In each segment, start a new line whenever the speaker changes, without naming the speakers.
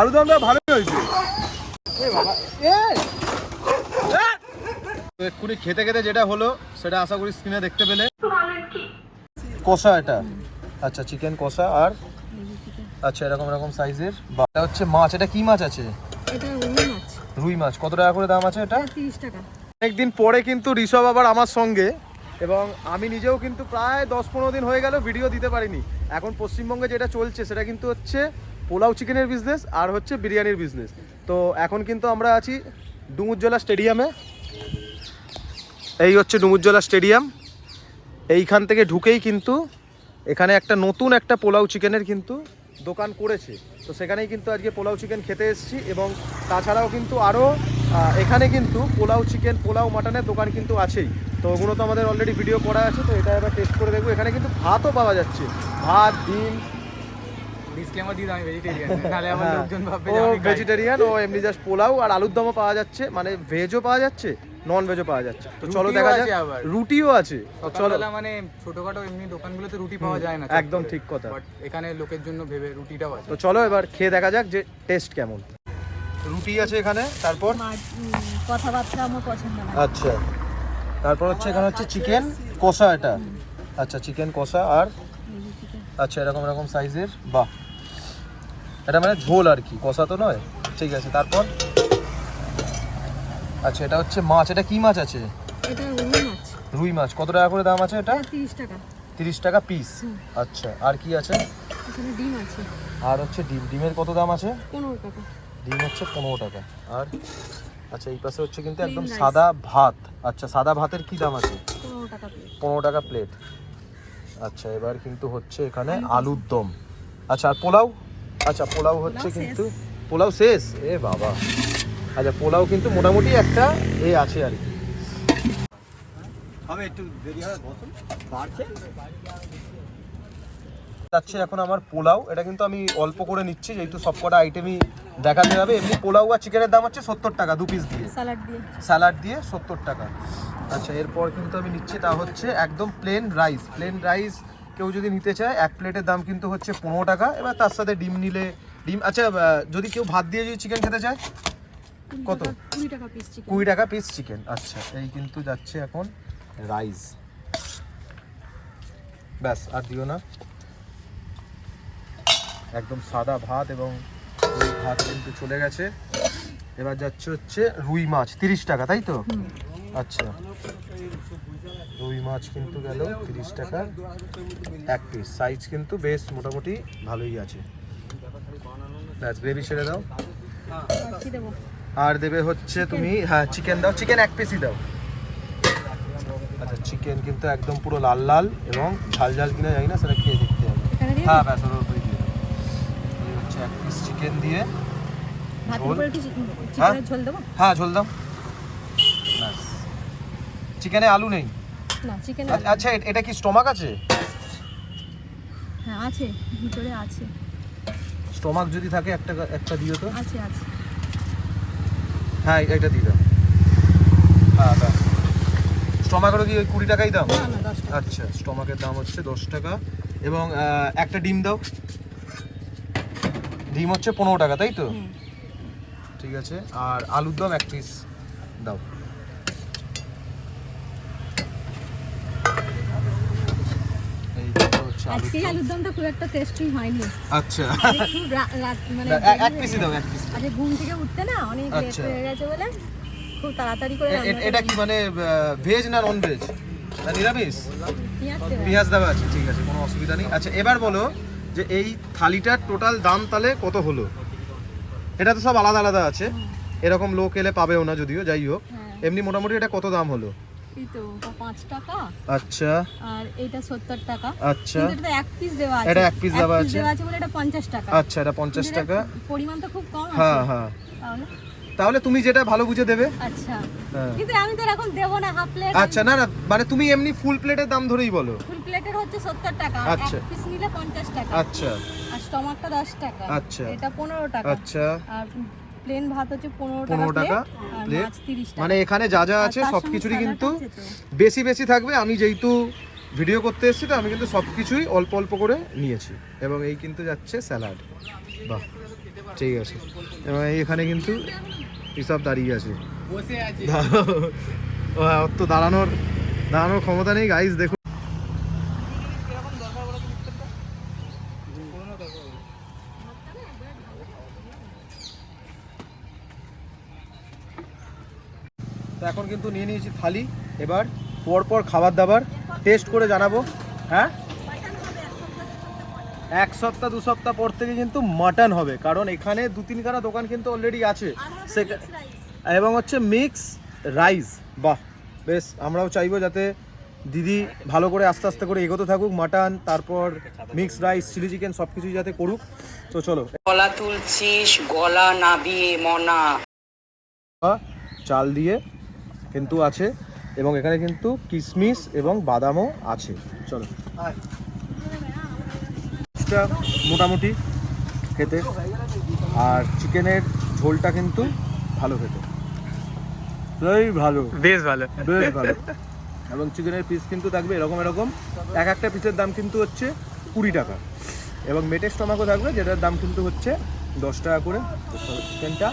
আলুদমটা ভালোই হয়েছে। এক্ষুনি খেতে খেতে যেটা হলো সেটা আশা করি স্ক্রিনে দেখতে পেলে। কষা এটা। আচ্ছা চিকেন কষা আর আচ্ছা এরকম এরকম সাইজের বা এটা হচ্ছে মাছ এটা কি মাছ আছে?
রুই মাছ।
কত টাকা করে দাম আছে এটা? অনেকদিন পরে কিন্তু ঋষভ আবার আমার সঙ্গে এবং আমি নিজেও কিন্তু প্রায় দশ পনেরো দিন হয়ে গেল ভিডিও দিতে পারিনি। এখন পশ্চিমবঙ্গে যেটা চলছে সেটা কিন্তু হচ্ছে পোলাও চিকেনের বিজনেস আর হচ্ছে বিরিয়ানির বিজনেস তো এখন কিন্তু আমরা আছি ডুমুরজলা স্টেডিয়ামে। এই হচ্ছে ডুমুরজলা স্টেডিয়াম। এইখান থেকে ঢুকেই কিন্তু এখানে একটা নতুন একটা পোলাও চিকেনের কিন্তু দোকান করেছে। তো সেখানেই কিন্তু আজকে পোলাও চিকেন খেতে এসেছি এবং তাছাড়াও কিন্তু আরও এখানে কিন্তু পোলাও চিকেন, পোলাও মাটনের দোকান কিন্তু আছেই। তো ওগুলো তো আমাদের অলরেডি ভিডিও করা আছে, তো এটা এবার টেস্ট করে দেখব। এখানে কিন্তু ভাতও পাওয়া যাচ্ছে। ভাত, ডিম
ডিসক্লেমার দাও আমি ভেজিটেরিয়ান নাহলে আমার
হ্যাঁ,
লোকজন ভাববে
ও
আমি
ভেজিটেরিয়ান ও এমনি জাস্ট পোলাও আর আলুর দমও পাওয়া যাচ্ছে মানে ভেজও পাওয়া যাচ্ছে নন ভেজও পাওয়া যাচ্ছে। তো চলো দেখা যাক। রুটিও আছে। তো চলো।
মানে ছোটখাটো এমনি দোকানগুলোতে রুটি পাওয়া যায় না
একদম ঠিক কথা।
বাট এখানে লোকের জন্য ভেবে রুটিটাও আছে।
তো চলো এবার খেয়ে দেখা যাক যে টেস্ট কেমন। রুটি আছে এখানে তারপর?
কথাবার্তা আমার পছন্দ না।
আচ্ছা। তারপর হচ্ছে এখানে হচ্ছে চিকেন কষা এটা। আচ্ছা চিকেন কষা আর? আচ্ছা এরকম এরকম সাইজের বাহ। এটা মানে ঝোল আর কি কষা তো নয়। ঠিক আছে তারপর? আচ্ছা এটা হচ্ছে মাছ। এটা কি মাছ আছে?
রুই মাছ।
কত টাকা করে দাম আছে এটা?
তিরিশ টাকা।
তিরিশ টাকা পিস আচ্ছা আর কি আছে?
ডিম আছে।
আর হচ্ছে ডিম। ডিমের কত দাম আছে?
পনেরো টাকা।
ডিম হচ্ছে পনেরো টাকা। আর? আচ্ছা এই পাশে হচ্ছে কিন্তু একদম সাদা ভাত। আচ্ছা সাদা ভাতের কি দাম আছে?
পনেরো টাকা প্লেট
আচ্ছা এবার কিন্তু হচ্ছে এখানে আলুর দম। আচ্ছা আর পোলাও? আচ্ছা পোলাও হচ্ছে কিন্তু পোলাও শেষ? এ বাবা। আচ্ছা পোলাও কিন্তু মোটামুটি একটা এ আছে আর কি।
হবে একটু দেরি হবে বাড়ছে?
যাচ্ছে এখন আমার পোলাও। এটা কিন্তু আমি অল্প করে নিচ্ছি যেহেতু সবকটা আইটেমই দেখাতে হবে। এমনি পোলাও আর চিকেনের দাম হচ্ছে সত্তর টাকা দু পিস দিয়ে।
স্যালাড দিয়ে।
স্যালাড দিয়ে সত্তর টাকা। আচ্ছা এরপর কিন্তু আমি নিচ্ছি তা হচ্ছে একদম প্লেন রাইস প্লেন রাইস কেউ যদি নিতে চায় এক প্লেটের দাম কিন্তু হচ্ছে পনেরো টাকা। এবার তার সাথে ডিম নিলে ডিম আচ্ছা যদি কেউ ভাত দিয়ে যদি চিকেন খেতে চায় কত?
কুড়ি টাকা পিস চিকেন
আচ্ছা এই কিন্তু যাচ্ছে এখন রাইস ব্যাস আর দিও না। একদম সাদা ভাত এবং ভাত কিন্তু চলে গেছে। এবার যাচ্ছে হচ্ছে রুই মাছ তিরিশ টাকা তাই তো? আচ্ছা। রুই মাছ কিন্তু গেল তিরিশ টাকা এক পিস সাইজ কিন্তু বেশ মোটামুটি ভালোই আছে। ব্যাস গ্রেভি ছেড়ে দাও।
আর দেবে
হচ্ছে তুমি হ্যাঁ চিকেন দাও। চিকেন এক পিসই দাও। আচ্ছা চিকেন কিন্তু একদম পুরো লাল লাল এবং ঝাল ঝাল কিনা জানি না সেটা খেয়ে দেখতে হবে। হ্যাঁ? ব্যাস ওর উপরে দিয়ে এই হচ্ছে এক পিস চিকেন দিয়ে হ্যাঁ?
চিকেনের ঝোল দেবো?
হ্যাঁ ঝোল দাও। চিকেনে আলু নেই।
না চিকেন
আচ্ছা, আচ্ছা এটা কি স্টমাক আছে?
হ্যাঁ আছে ভিতরে আছে।
স্টমাক যদি থাকে একটা একটা দিও তো।
আছে আছে।
হ্যাঁ এটা দিয়ে দাও। হ্যাঁ ব্যাস স্টমাকেরও কি কুড়ি টাকাই দাম? আচ্ছা স্টমাকের দাম হচ্ছে দশ টাকা। এবং একটা ডিম দাও। ডিম হচ্ছে পনেরো টাকা তাই তো? ঠিক আছে। আর আলুর দম এক পিস দাও এই দুটো হচ্ছে আলুর
আজকে আলুর দমটা খুব একটা টেস্টি হয়নি।
আচ্ছা।
একটু রা- রাত- মানে
এক- এক পিসই দাও এক পিস
আজকে ঘুম থেকে উঠতে না অনেক লেট
আচ্ছা।
হয়ে গেছে বলে খুব তাড়াতাড়ি করে
এ- এ-
রান্নাটা
এটা কি মানে ভেজ না নন ভেজ না নিরামিষ?
পেঁয়াজ
দেওয়া আছে। ঠিক আছে কোনো অসুবিধা নেই। আচ্ছা এবার বলো যে এই থালিটার টোটাল দাম তাহলে কত হলো? এটা তো সব আলাদা আলাদা আছে। এরকম লোক এলে পাবেও না যদিও যাই হোক।
হ্যাঁ।
এমনি মোটামুটি এটা কত দাম হলো?
এই তো টাকা।
আচ্ছা।
আর টাকা।
আচ্ছা।
কিন্তু এটা এক পিস দেওয়া আছে।
এটা এক piece দেওয়া আছে।
দেওয়া আছে বলে এটা পঞ্চাশ টাকা।
আচ্ছা এটা পঞ্চাশ
কিন্তু
টাকা।
পরিমাণ তো খুব কম আছে।
হ্যাঁ হ্যাঁ।
তাহলে?
তাহলে তুমি যেটা ভালো বুঝে দেবে।
আচ্ছা।
হ্যাঁ।
কিন্তু আমি তো এরকম দেবো না হাফ প্লেট
আচ্ছা না না মানে তুমি এমনি ফুল প্লেটের দাম ধরেই বলো।
ফুল প্লেটের হচ্ছে সত্তর টাকা।
আচ্ছা।
এক পিস নিলে পঞ্চাশ টাকা।
আচ্ছা।
আর স্টমাকটা দশ টাকা।
আচ্ছা।
এটা পনেরো টাকা।
আচ্ছা।
আর প্লেন ভাত হচ্ছে পনেরো টাকা
15 টাকা
plate, আর
plate।
মাছ তিরিশ টাকা।
মানে এখানে যা যা আছে
তার
সব কিছুরই কিন্তু বেশি বেশি থাকবে। আমি যেহেতু ভিডিও করতে এসেছি তো আমি কিন্তু সব কিছুই অল্প অল্প করে নিয়েছি। এবং এই কিন্তু যাচ্ছে স্যালাড বাহ ঠিক আছে। এবং এখানে কিন্তু হিসাব দাঁড়িয়ে আছে।
বসে আছে।
ও ওর তো দাঁড়ানোর দাঁড়ানোর ক্ষমতা নেই। গাইস দেখুন। তো এখন কিন্তু নিয়ে নিয়েছি থালি। এবার পরপর খাবার দাবার টেস্ট করে জানাব হ্যাঁ? এক সপ্তাহ দু সপ্তাহ পর থেকে কিন্তু মাটন হবে কারণ এখানে দু তিনখানা দোকান কিন্তু অলরেডি আছে। এবং হচ্ছে মিক্স রাইস বাহ বেশ আমরাও চাইব যাতে দিদি ভালো করে আস্তে আস্তে করে এগোতে থাকুক মাটন তারপর মিক্স রাইস চিলি চিকেন সব কিছুই যাতে করুক। তো চলো।
গলা তুলছিস গলা নাবিয়ে মনা।
চাল দিয়ে কিন্তু আছে এবং এখানে কিন্তু কিশমিশ এবং বাদামও আছে। চলো। মোটামুটি খেতে। আর চিকেনের ঝোলটা কিন্তু ভালো খেতে। এই ভালো।
বেশ ভালো।
বেশ ভালো। এবং চিকেনের পিস কিন্তু থাকবে এরকম এরকম। এক একটা পিসের দাম কিন্তু হচ্ছে কুড়ি টাকা। এবং মেটের স্টমাকও থাকবে যেটার দাম কিন্তু হচ্ছে দশ টাকা করে। চিকেনটা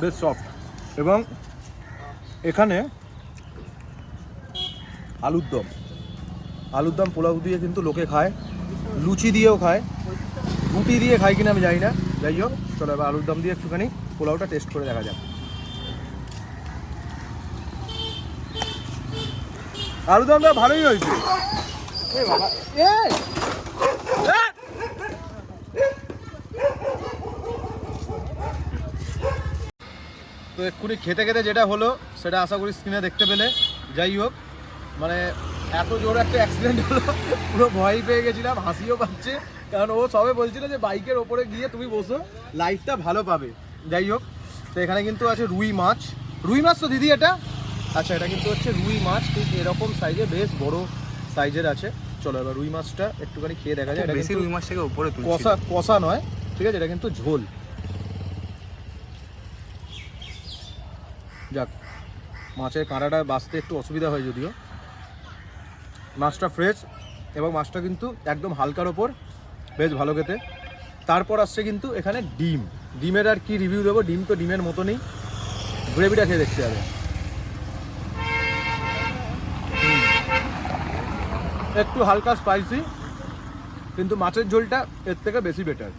বেশ সফট এবং এখানে আলুর দম। আলুর দম পোলাও দিয়ে কিন্তু লোকে খায়, লুচি দিয়েও খায়, রুটি দিয়ে খায় কিনা আমি জানি না। যাই হোক, চলো এবার আলুর দম দিয়ে একটুখানি পোলাওটা টেস্ট করে দেখা যাক। আলুর দমটা ভালোই হয়েছে। এ বাবা, এ! এক্ষুনি খেতে খেতে যেটা হলো সেটা আশা করি স্ক্রিনে দেখতে পেলে। যাই হোক মানে এত জোর একটা অ্যাক্সিডেন্ট হলো পুরো ভয় পেয়ে গেছিলাম হাসিও পাচ্ছে। কারণ ও সবে বলছিল যে বাইকের ওপরে গিয়ে তুমি বসো লাইটটা ভালো পাবে। যাই হোক তো এখানে কিন্তু আছে রুই মাছ। রুই মাছ তো দিদি এটা? আচ্ছা এটা কিন্তু হচ্ছে রুই মাছ ঠিক এরকম সাইজে বেশ বড় সাইজের আছে। চলো এবার রুই মাছটা একটুখানি খেয়ে দেখা যায় এটা
বেশি রুই মাছটাকে উপরে
কষা কষা নয় ঠিক আছে? এটা কিন্তু ঝোল। যাক, মাছের কাঁটাটা বাঁচতে একটু অসুবিধা হয় যদিও। মাছটা ফ্রেশ এবং মাছটা কিন্তু একদম হালকার ওপর, বেশ ভালো খেতে। তারপর আসছে কিন্তু এখানে ডিম। ডিমের আর কি রিভিউ দেবো? ডিম তো ডিমের মতনই। গ্রেভিটা খেয়ে দেখতে হবে। একটু হালকা স্পাইসি কিন্তু মাছের ঝোলটা এর থেকে বেশি বেটার